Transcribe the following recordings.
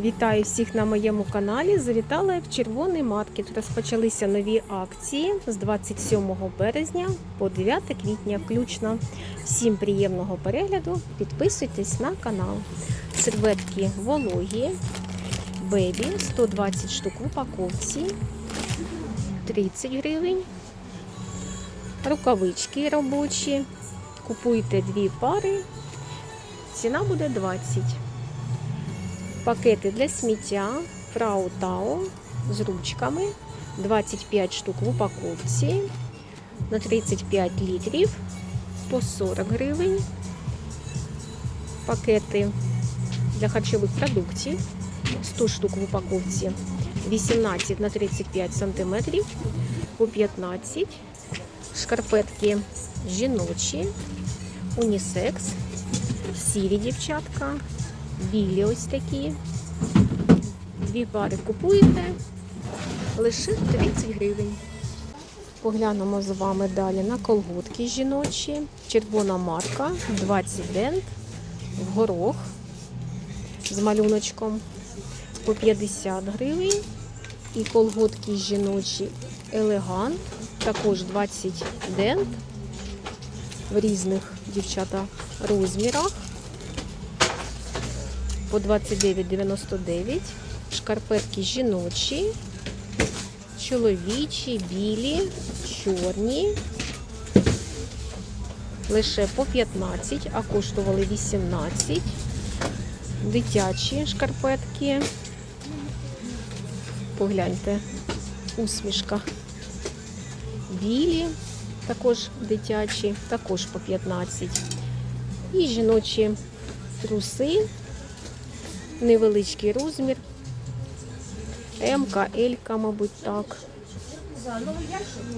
Вітаю всіх на моєму каналі. Завітала я в Червоний маркет. Розпочалися нові акції з 27 березня по 9 квітня включно. Всім приємного перегляду. Підписуйтесь на канал. Серветки вологі, бебі 120 штук в упаковці, 30 гривень. Рукавички робочі. Купуйте дві пари. Ціна буде 20. Пакети для сміття Фрау Тао з ручками 25 штук в упаковці на 35 літрів по 40 гривень. Пакети для харчових продуктів 100 штук в упаковці 18 на 35 сантиметрів по 15. Шкарпетки жіночі, унісекс, сірі дівчатка, білі ось такі. Дві пари купуєте лише 30 гривень. Поглянемо з вами далі на колготки жіночі. Червона марка 20 дент в горох з малюночком по 50 гривень. І колготки жіночі елегант, також 20 дент в різних дівчата розмірах по 29,99. Шкарпетки жіночі, чоловічі, білі, чорні. Лише по 15, а коштували 18. Дитячі шкарпетки. Погляньте, усмішка. Білі, також дитячі, також по 15. І жіночі труси невеличкий розмір. МК, Елька, мабуть, так.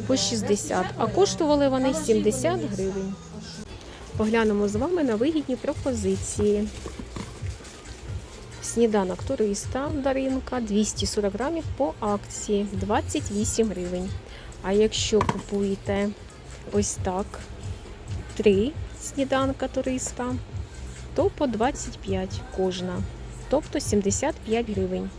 По 60. А коштували вони 70 гривень. Поглянемо з вами на вигідні пропозиції. Сніданок туриста Даринка 240 грамів по акції 28 гривень. А якщо купуєте ось так три сніданка туриста, то по 25 кожна тобто 75 гривень.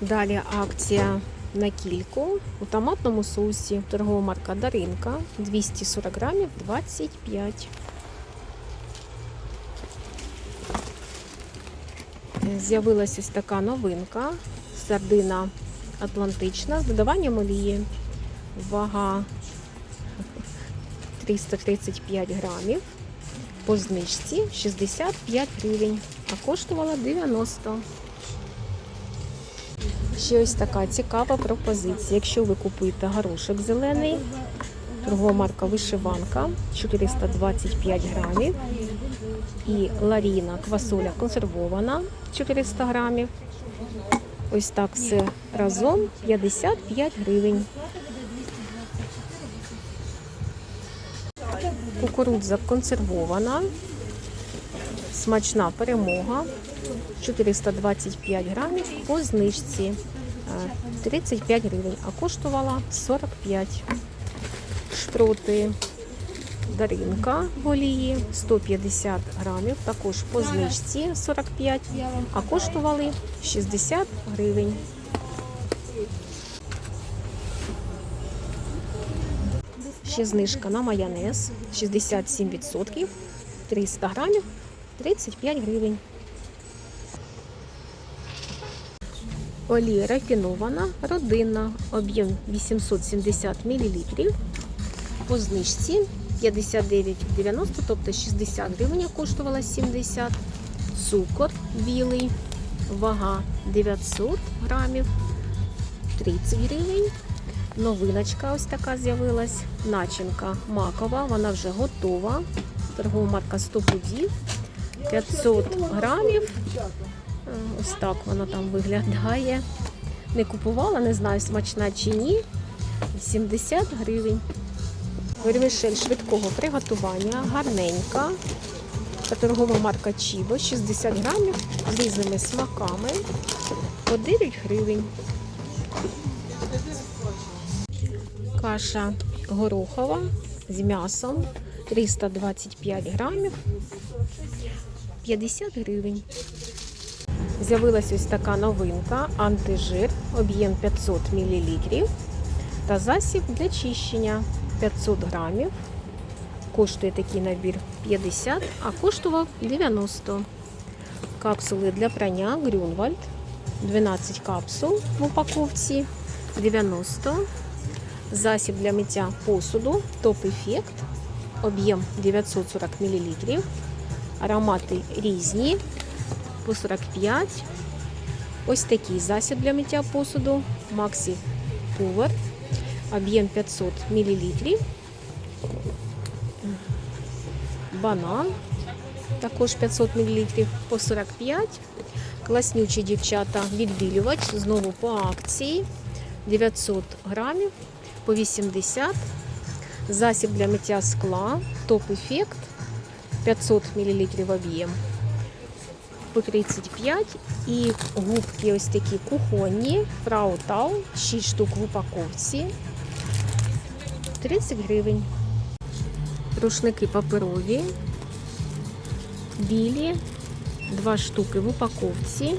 Далі акція на кільку у томатному соусі торгова марка Даринка 240 грамів 25. З'явилася ось така новинка. Сардина Атлантична з додаванням олії. Вага 335 грамів по знижці 65 гривень, а коштувала 90. Ще ось така цікава пропозиція. Якщо ви купуєте горошок зелений, торгова марка вишиванка 425 грамів. І ларіна квасоля консервована 400 грамів. Ось так все разом 55 гривень. Кукурудза консервована, смачна перемога, 425 грамів по знижці е, 35 гривень, а коштувала 45. Шпроти Даринка в олії 150 грамів, також по знижці 45, а коштували 60 гривень. Ще знижка на майонез 67%, 300 грамів, 35 гривень. Олія рафінована, родинна, об'єм 870 мл. По знижці 59,90, тобто 60 гривень коштувала 70. Цукор білий, вага 900 грамів, 30 гривень. Новиночка ось така з'явилась. Начинка макова, вона вже готова. Торгова марка 100 пудів. 500 грамів. Е, Ось так вона там виглядає. Не купувала, не знаю, смачна чи ні. 70 гривень. Вермішель швидкого приготування, гарненька. Торгова марка Чібо, 60 грамів з різними смаками. По 9 гривень. Каша горохова з м'ясом 325 грамів 50 гривень. З'явилась ось така новинка антижир, об'єм 500 мл та засіб для чищення 500 грамів. Коштує такий набір 50, а коштував 90. Капсули для прання Грюнвальд 12 капсул в упаковці 90. Засіб для миття посуду Топ Ефект, об'єм 940 мл. Аромати різні по 45. Ось такий засіб для миття посуду Maxi Power, об'єм 500 мл. Банан також 500 мл по 45. Класнючі дівчата відбілювач знову по акції 900 грамів по 80. Засіб для миття скла Топ Ефект 500 мл об'єм по 35. І губки ось такі кухонні Tau 6 штук в упаковці 30 гривень. Рушники паперові, білі, 2 штуки в упаковці,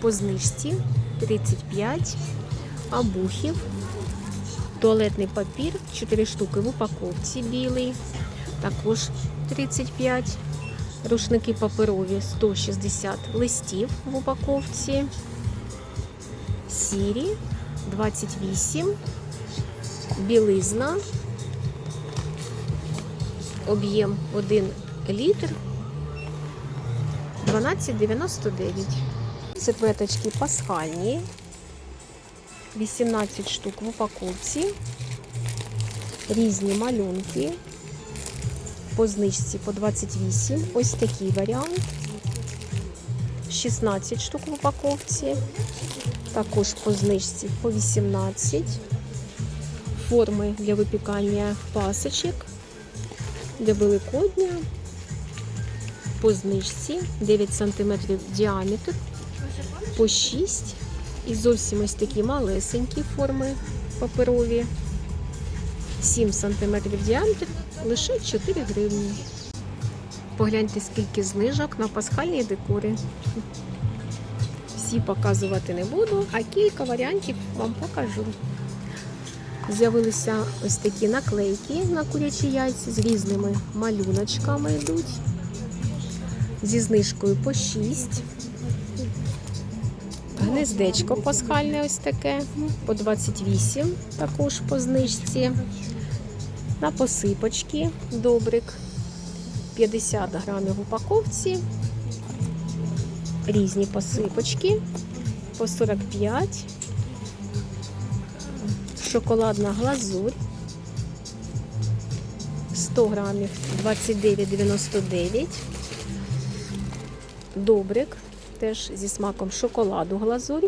по знижці 35, абухів, туалетний папір, 4 штуки в упаковці білий, також 35, рушники паперові 160 листів в упаковці, сірі 28, білизна об'єм 1 літр 12,99. Серветочки пасхальні. 18 штук в упаковці. Різні малюнки. По знижці по 28. Ось такий варіант. 16 штук в упаковці. Також по знижці по 18. Форми для випікання пасочок для Великодня по знижці 9 см діаметр, по 6 і зовсім ось такі малесенькі форми паперові. 7 см діаметр, лише 4 гривні. Погляньте, скільки знижок на пасхальні декори. Всі показувати не буду, а кілька варіантів вам покажу. З'явилися ось такі наклейки на курячі яйця з різними малюночками йдуть. Зі знижкою по 6. Гнездечко пасхальне ось таке, по 28, також по знижці. На посипочки добрик 50 грамів в упаковці. Різні посипочки по 45 шоколадна глазурь 100 грамів 29,99. Добрик теж зі смаком шоколаду глазурь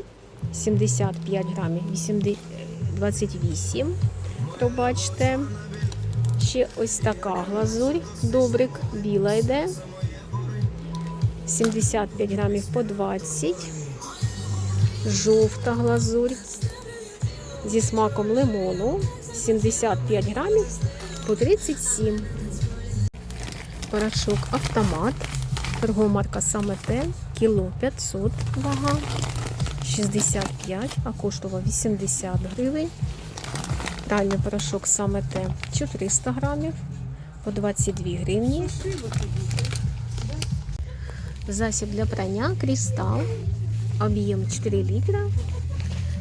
75 грамів 80 28. Пробачте. Ще ось така глазурь. Добрик біла йде. 75 грамів по 20. Жовта глазурь зі смаком лимону 75 грамів по 37. Порошок автомат. Торгомарка саме те, кіло 500 вага, 65, а коштував 80 гривень. Пральний порошок саме те 400 грамів по 22 гривні. Засіб для прання Крістал. Об'єм 4 літра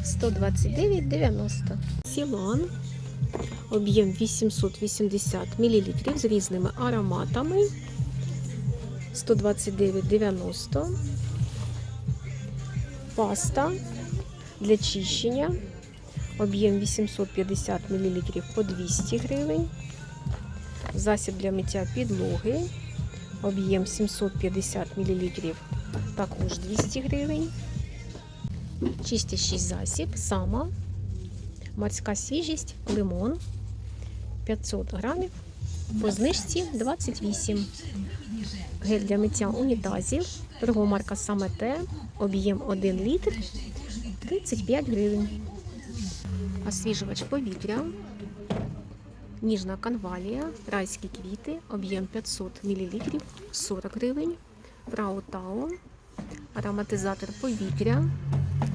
129,90. Сілан. Об'єм 880 мл з різними ароматами. 129,90. Паста для чищення. Об'єм 850 мл по 200 гривень. Засіб для миття підлоги. Об'єм 750 мл також 200 гривень. Чистящий засіб, сама, морська свіжість, лимон 500 грамів, по знижці 28. Гель для миття унітазів, торгомарка саме те, об'єм 1 літр 35 гривень. Освіжувач повітря, ніжна канвалія, райські квіти, об'єм 500 мл 40 гривень. Фраутау, ароматизатор повітря,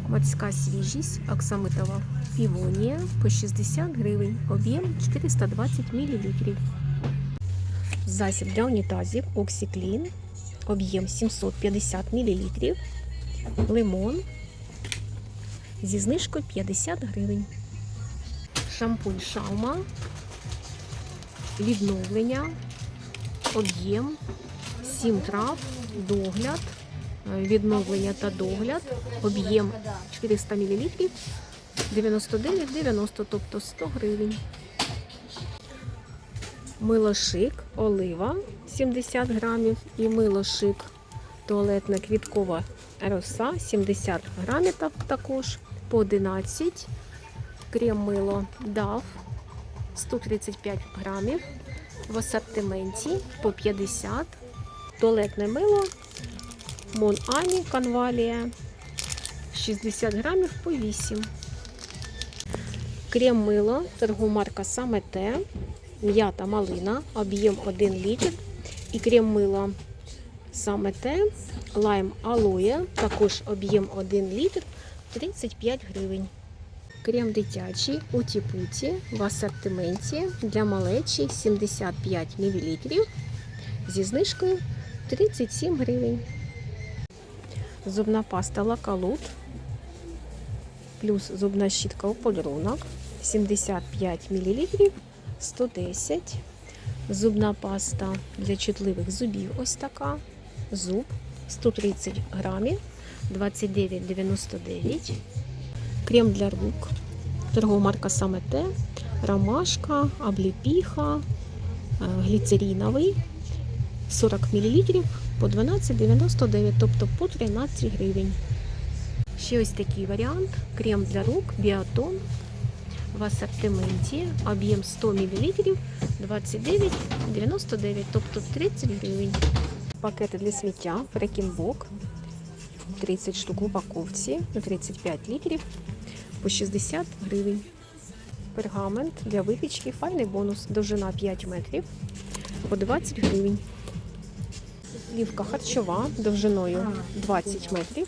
морська свіжість, оксамитова півонія по 60 гривень, об'єм 420 мл. Засіб для унітазів Оксіклін, об'єм 750 мл, лимон зі знижкою 50 гривень. Шампунь Шаума, відновлення, об'єм 7 трав, догляд, е, відновлення та догляд, об'єм 400 мл, 99,90, тобто 100 гривень. Милошик олива 70 грамів і милошик туалетна квіткова роса 70 грамів також по 11. Крем мило DAF 135 грамів в асортименті по 50. Туалетне мило Мон Ані Канвалія 60 грамів по 8. Крем мило торгомарка саме те. М'ята малина, об'єм 1 літр. І крем мило саме те. Лайм алоє, також об'єм 1 літр 35 гривень. Крем дитячий у тіпуті в асортименті для малечі 75 мл зі знижкою 37 гривень. Зубна паста Лакалут плюс зубна щітка у подарунок 75 мл 110. Зубна паста для чутливих зубів ось така. Зуб 130 грамів 29,99. Крем для рук. Торгова марка саме те. Ромашка, обліпіха, е, гліцеріновий 40 мл по 12,99, тобто по 13 гривень. Ще ось такий варіант. Крем для рук Біотон в асортименті. Об'єм 100 мл 29,99, тобто 30 гривень. Пакети для сміття Фрекінбок 30 штук в упаковці на 35 літрів по 60 гривень. Пергамент для випічки, файний бонус, довжина 5 метрів по 20 гривень. Плівка харчова довжиною 20 метрів.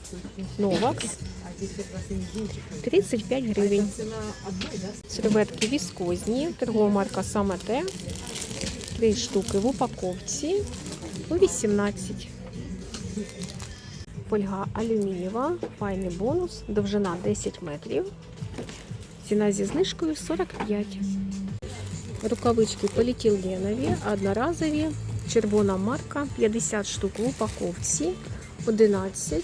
Новакс 35 гривень. Серветки віскозні, торгова марка саме те. 3 штуки в упаковці по 18. Фольга алюмінієва, файний бонус, довжина 10 метрів. Ціна зі знижкою 45. Рукавички поліетиленові, одноразові, червона марка, 50 штук в упаковці, 11.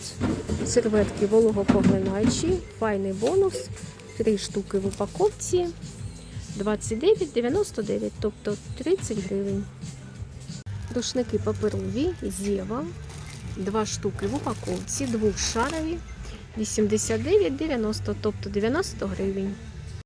Серветки вологопоглинаючі, файний бонус, 3 штуки в упаковці, 29,99, тобто 30 гривень. Рушники паперові, зєва, 2 штуки в упаковці, двохшарові, 89,90, тобто 90 гривень.